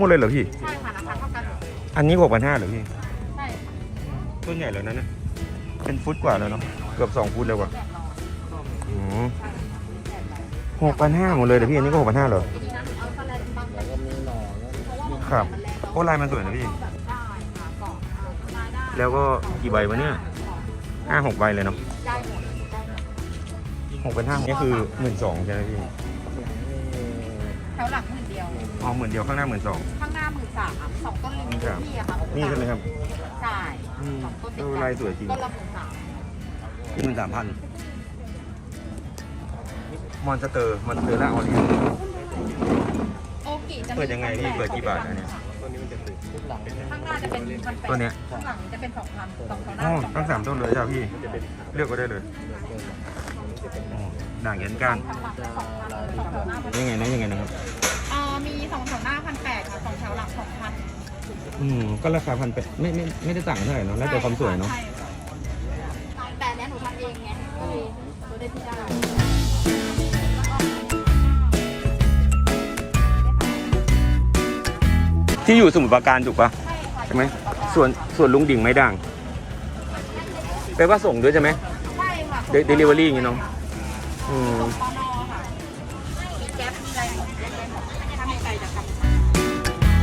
หมดเลยเหรอพี่ ใช่ค่ะราคาเท่ากันหมดเลยอันนี้หกพันห้าเหรอพี่ใช่ต้นใหญ่แล้วนะเนี่ยเป็นฟุตกว่าแล้วเนาะเกือบสองฟุตแล้วว่ะแบบรอหกพันห้าหมดเลยเหรอพี่อันนี้ก็หกพันห้าเหรอ ทีนี้นะเอาสแลนบางแล้วก็มีหน่อแล้วเพราะว่ามันครับมันแรงโอ้ลายมันสวยนะพี่ แบบได้ค่ะเกาะเอามาได้แล้วก็กี่ใบวะเนี่ยห้าหกใบเลยเนาะได้หมดได้หมดหกพันห้านี่คือหมื่นสองใช่ไหมพี่แถวหลังหมื่นเดียวอ๋อหมื่นเดียวข้างหน้าหมื่นสอง ข้างหน้าหมื่นสามสองต้นริมครับนี่อะค่ะนี่ใช่ไหมครับ ใช่อืมสองต้นติดเออกันลายสวยจริง ต้นละหมื่นสามหมื่นสามพันมอนสเตอร์มอนสเตอร์ล่าออริยโอกิจะมีเปิดยังไงพี่เปิดกี่บาทอันเนี้ยตัวนี้มันจะติดทุกหลังข้างหน้าจะเป็นพันแปดตัวเนี้ยข้างหลังจะเป็นสองพันสองแถวหน้าอ๋อสองตั้งสามต้นเลยจ้ะพี่ เลือกก็ได้เลยอ๋อด่างยันก้านแถวหลังสองพันสองแถวหน้าพัน ยังไงนะยังไงนะครับอ่ามีสองแถวหน้าพันแปดค่ะสองแถวหลังสองพันอืมก็ราคาพันแปดไม่ไม่ไม่ได้ต่างเท่าไหร่เนาะแล้วแต่ความสวยเนาะใช่ค่ะแต่เนี้ยหนูทำเองไงก็เลยก็ได้ที่ได้ที่อยู่สมุทรปราการถูกปะใช่ค่ะใช่ไหมส่วนส่วนลุงดิ่งไม่ด่างแปลว่าส่งด้วยใช่ไหมใช่ค่ะเดลิเวอรี่อย่างงี้เนาะอืม ส่งประมา มีอะไร